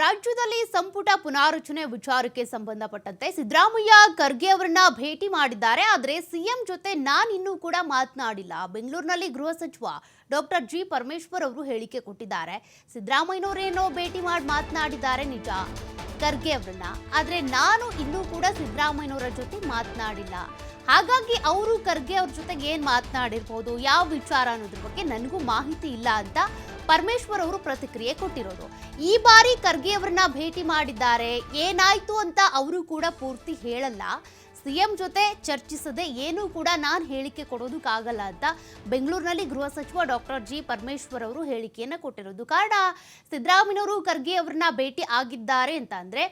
ರಾಜ್ಯದಲ್ಲಿ ಸಂಪುಟ ಪುನಾರಚನೆ ವಿಚಾರಕ್ಕೆ ಸಂಬಂಧಪಟ್ಟಂತೆ ಸಿದ್ದರಾಮಯ್ಯ ಖರ್ಗೆ ಅವರನ್ನ ಭೇಟಿ ಮಾಡಿದ್ದಾರೆ. ಆದರೆ ಸಿಎಂ ಜೊತೆ ನಾನು ಇನ್ನೂ ಕೂಡ ಮಾತನಾಡಿಲ್ಲ. ಬೆಂಗಳೂರಿನಲ್ಲಿ ಗೃಹ ಸಚಿವ ಡಾಕ್ಟರ್ ಜಿ ಪರಮೇಶ್ವರ್ ಅವರು ಹೇಳಿಕೆ ಕೊಟ್ಟಿದ್ದಾರೆ. ಸಿದ್ದರಾಮಯ್ಯನವರೇನೋ ಭೇಟಿ ಮಾಡಿ ಮಾತನಾಡಿದ್ದಾರೆ ನಿಜ ಖರ್ಗೆ ಅವರನ್ನ. ಆದರೆ ನಾನು ಇನ್ನೂ ಕೂಡ ಸಿದ್ದರಾಮಯ್ಯನವರ ಜೊತೆ ಮಾತನಾಡಿಲ್ಲ. ಹಾಗಾಗಿ ಅವರು ಖರ್ಗೆ ಅವ್ರ ಜೊತೆಗೆ ಏನು ಮಾತನಾಡಿರ್ಬೋದು? ಯಾವ ವಿಚಾರ ಅನ್ನೋದ್ರ ಬಗ್ಗೆ ನನಗೂ ಮಾಹಿತಿ ಇಲ್ಲ ಅಂತ ಪರಮೇಶ್ವರ್ ಅವರು ಪ್ರತಿಕ್ರಿಯೆ ಕೊಟ್ಟಿರೋದು. ಈ ಬಾರಿ ಖರ್ಗೆ ಅವರನ್ನ ಭೇಟಿ ಮಾಡಿದ್ದಾರೆ, ಏನಾಯ್ತು ಅಂತ ಅವರು ಕೂಡ ಪೂರ್ತಿ ಹೇಳಲ್ಲ. ಸಿಎಂ ಜೊತೆ ಚರ್ಚಿಸದೆ ಏನೂ ಕೂಡ ನಾನು ಹೇಳಿಕೆ ಕೊಡೋದಕ್ಕಾಗಲ್ಲ ಅಂತ ಬೆಂಗಳೂರಿನಲ್ಲಿ ಗೃಹ ಸಚಿವ ಡಾಕ್ಟರ್ ಜಿ ಪರಮೇಶ್ವರ್ ಅವರು ಹೇಳಿಕೆಯನ್ನು ಕೊಟ್ಟಿರೋದು. ಕಾರಣ ಸಿದ್ದರಾಮಯ್ಯವರು ಖರ್ಗೆ ಅವರನ್ನ ಭೇಟಿ ಆಗಿದ್ದಾರೆ ಅಂತ ಅಂದ್ರೆ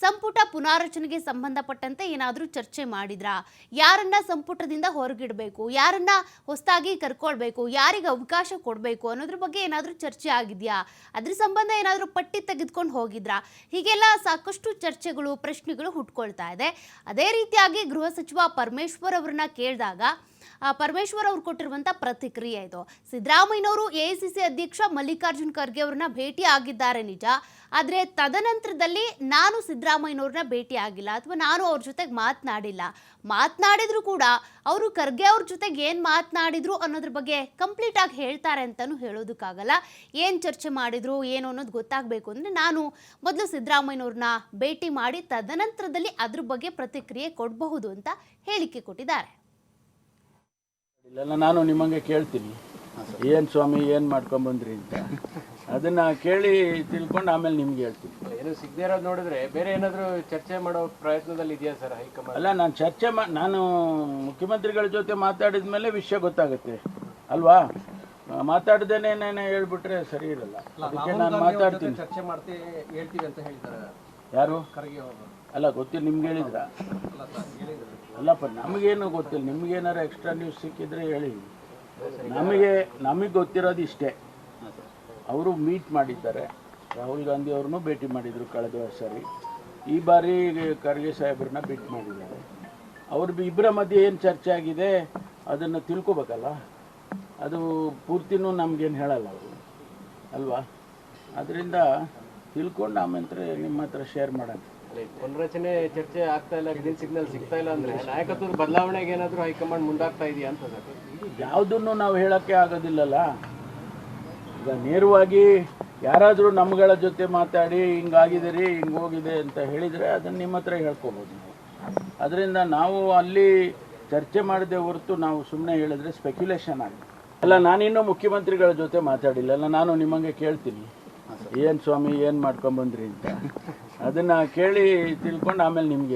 ಸಂಪುಟ ಪುನಾರಚನೆಗೆ ಸಂಬಂಧಪಟ್ಟಂತೆ ಏನಾದರೂ ಚರ್ಚೆ ಮಾಡಿದ್ರಾ? ಯಾರನ್ನ ಸಂಪುಟದಿಂದ ಹೊರಗಿಡಬೇಕು? ಯಾರನ್ನ ಹೊಸದಾಗಿ ಕರ್ಕೊಳ್ಬೇಕು? ಯಾರಿಗೆ ಅವಕಾಶ ಕೊಡಬೇಕು ಅನ್ನೋದ್ರ ಬಗ್ಗೆ ಏನಾದರೂ ಚರ್ಚೆ ಆಗಿದೆಯಾ? ಅದ್ರ ಸಂಬಂಧ ಏನಾದರೂ ಪಟ್ಟಿ ತೆಗೆದುಕೊಂಡು ಹೋಗಿದ್ರಾ? ಹೀಗೆಲ್ಲ ಸಾಕಷ್ಟು ಚರ್ಚೆಗಳು, ಪ್ರಶ್ನೆಗಳು ಹುಟ್ಕೊಳ್ತಾ ಇದೆ. ಅದೇ ರೀತಿಯಾಗಿ ಗೃಹ ಸಚಿವ ಪರಮೇಶ್ವರ್ ಅವರನ್ನ ಕೇಳಿದಾಗ ಪರಮೇಶ್ವರ್ ಅವರು ಕೊಟ್ಟಿರುವಂಥ ಪ್ರತಿಕ್ರಿಯೆ ಇದು. ಸಿದ್ದರಾಮಯ್ಯನವರು ಎ ಅಧ್ಯಕ್ಷ ಮಲ್ಲಿಕಾರ್ಜುನ್ ಖರ್ಗೆ ಅವ್ರನ್ನ ಭೇಟಿ ಆಗಿದ್ದಾರೆ ನಿಜ. ಆದರೆ ತದನಂತರದಲ್ಲಿ ನಾನು ಸಿದ್ದರಾಮಯ್ಯನವ್ರನ್ನ ಭೇಟಿ ಆಗಿಲ್ಲ ಅಥವಾ ನಾನು ಅವ್ರ ಜೊತೆಗೆ ಮಾತನಾಡಿಲ್ಲ. ಮಾತನಾಡಿದ್ರು ಕೂಡ ಅವರು ಖರ್ಗೆ ಅವ್ರ ಜೊತೆಗೆ ಏನು ಮಾತನಾಡಿದ್ರು ಅನ್ನೋದ್ರ ಬಗ್ಗೆ ಕಂಪ್ಲೀಟ್ ಆಗಿ ಹೇಳ್ತಾರೆ ಅಂತಲೂ ಹೇಳೋದಕ್ಕಾಗಲ್ಲ. ಏನು ಚರ್ಚೆ ಮಾಡಿದ್ರು, ಏನು ಅನ್ನೋದು ಗೊತ್ತಾಗಬೇಕು ಅಂದರೆ ನಾನು ಮೊದಲು ಸಿದ್ದರಾಮಯ್ಯನವ್ರನ್ನ ಭೇಟಿ ಮಾಡಿ ತದನಂತರದಲ್ಲಿ ಅದ್ರ ಬಗ್ಗೆ ಪ್ರತಿಕ್ರಿಯೆ ಕೊಡಬಹುದು ಅಂತ ಹೇಳಿಕೆ ಕೊಟ್ಟಿದ್ದಾರೆ. ಇಲ್ಲೆಲ್ಲ ನಾನು ನಿಮ್ಮಂಗೆ ಕೇಳ್ತೀನಿ. ಏನು ಸ್ವಾಮಿ ಏನು ಮಾಡ್ಕೊಂಬಂದ್ರಿ ಅಂತ. ಅದನ್ನ ಕೇಳಿ ತಿಳ್ಕೊಂಡು ಆಮೇಲೆ ನಿಮ್ಗೆ ಹೇಳ್ತೀನಿ. ಏನು ಸಿಗದೇ ಇರೋದು ನೋಡಿದ್ರೆ ಬೇರೆ ಏನಾದರೂ ಚರ್ಚೆ ಮಾಡೋ ಪ್ರಯತ್ನದಲ್ಲಿ ಇದೆಯಾ ಸರ್ ಹೈಕಮಾಂಡ್? ಅಲ್ಲ ನಾನು ಚರ್ಚೆ ಮಾ ನಾನು ಮುಖ್ಯಮಂತ್ರಿಗಳ ಜೊತೆ ಮಾತಾಡಿದ ಮೇಲೆ ವಿಷಯ ಗೊತ್ತಾಗುತ್ತೆ. ಅಲ್ವಾ? ಮಾತಾಡ್ದೇನೆ ಹೇಳ್ಬಿಟ್ರೆ ಸರಿ ಇರಲ್ಲ. ಅದಕ್ಕೆ ನಾನು ಮಾತಾಡ್ತೀನಿ. ಚರ್ಚೆ ಮಾಡ್ತೀವಿ ಹೇಳ್ತೀವಿ ಅಂತ ಹೇಳ್ತಾರೆ ಯಾರು? ಅಲ್ಲ ಗೊತ್ತಿಲ್ಲ ನಿಮ್ಗೆ ಹೇಳಿದ್ರ? ಅಲ್ಲಪ್ಪ ನಮಗೇನು ಗೊತ್ತಿಲ್ಲ. ನಿಮ್ಗೇನಾರು ಎಕ್ಸ್ಟ್ರಾ ನ್ಯೂಸ್ ಸಿಕ್ಕಿದ್ರೆ ಹೇಳಿ. ನಮಗೆ ನಮಗೆ ಗೊತ್ತಿರೋದು ಇಷ್ಟೇ. ಅವರು ಮೀಟ್ ಮಾಡಿದ್ದಾರೆ. ರಾಹುಲ್ ಗಾಂಧಿ ಅವ್ರನ್ನೂ ಭೇಟಿ ಮಾಡಿದರು ಕಳೆದ ಸರಿ ಈ ಬಾರಿ ಖರ್ಗೆ ಸಾಹೇಬ್ರನ್ನ ಭೇಟಿ ಮಾಡಿದ್ದಾರೆ. ಅವ್ರ ಇಬ್ಬರ ಮಧ್ಯೆ ಏನು ಚರ್ಚೆ ಆಗಿದೆ, ಅದನ್ನು ತಿಳ್ಕೊಬೇಕಲ್ಲ. ಅದು ಪೂರ್ತಿನೂ ನಮಗೇನು ಹೇಳಲ್ಲ ಅವರು. ಅಲ್ವಾ? ಅದರಿಂದ ತಿಳ್ಕೊಂಡು ಆಮೇಲೆ ನಿಮ್ಮ ಹತ್ರ ಶೇರ್ ಮಾಡೋಣ. ಪುನರಚನೆ ಚರ್ಚೆ ಆಗ್ತಾ ಇಲ್ಲ ಗ್ರೀನ್ ಸಿಗ್ನಲ್ ಸಿಗ್ತಾ ಇಲ್ಲ ಅಂದ್ರೆ ನಾಯಕತ್ವದ ಬದಲಾವಣೆಗೆ ಏನಾದರೂ ಹೈಕಮಾಂಡ್ ಮುಂದಾಗ್ತಾ ಇದೆಯಾ ಅಂತ ಯಾವುದನ್ನು ನಾವು ಹೇಳಕ್ಕೆ ಆಗೋದಿಲ್ಲಲ್ಲ. ಈಗ ನೇರವಾಗಿ ಯಾರಾದರೂ ನಮ್ಗಳ ಜೊತೆ ಮಾತಾಡಿ, ಹಿಂಗಾಗಿದೆ ರೀ ಹಿಂಗೆ ಹೋಗಿದೆ ಅಂತ ಹೇಳಿದರೆ ಅದನ್ನು ನಿಮ್ಮ ಹತ್ರ ಹೇಳ್ಕೊಬೋದು ನಾವು. ಅದರಿಂದ ನಾವು ಅಲ್ಲಿ ಚರ್ಚೆ ಮಾಡದೆ ಹೊರತು ನಾವು ಸುಮ್ಮನೆ ಹೇಳಿದ್ರೆ ಸ್ಪೆಕ್ಯುಲೇಷನ್ ಆಗುತ್ತೆ. ಅಲ್ಲ, ನಾನಿನ್ನೂ ಮುಖ್ಯಮಂತ್ರಿಗಳ ಜೊತೆ ಮಾತಾಡಿಲ್ಲ. ಅಲ್ಲ, ನಾನು ನಿಮ್ಮಂಗೆ ಕೇಳ್ತೀನಿ. ಏನು ಸ್ವಾಮಿ, ಏನು ಮಾಡ್ಕೊಂಬಂದ್ರಿ ಅಂತ. ಅದನ್ನು ಕೇಳಿ ತಿಳ್ಕೊಂಡು ಆಮೇಲೆ ನಿಮಗೆ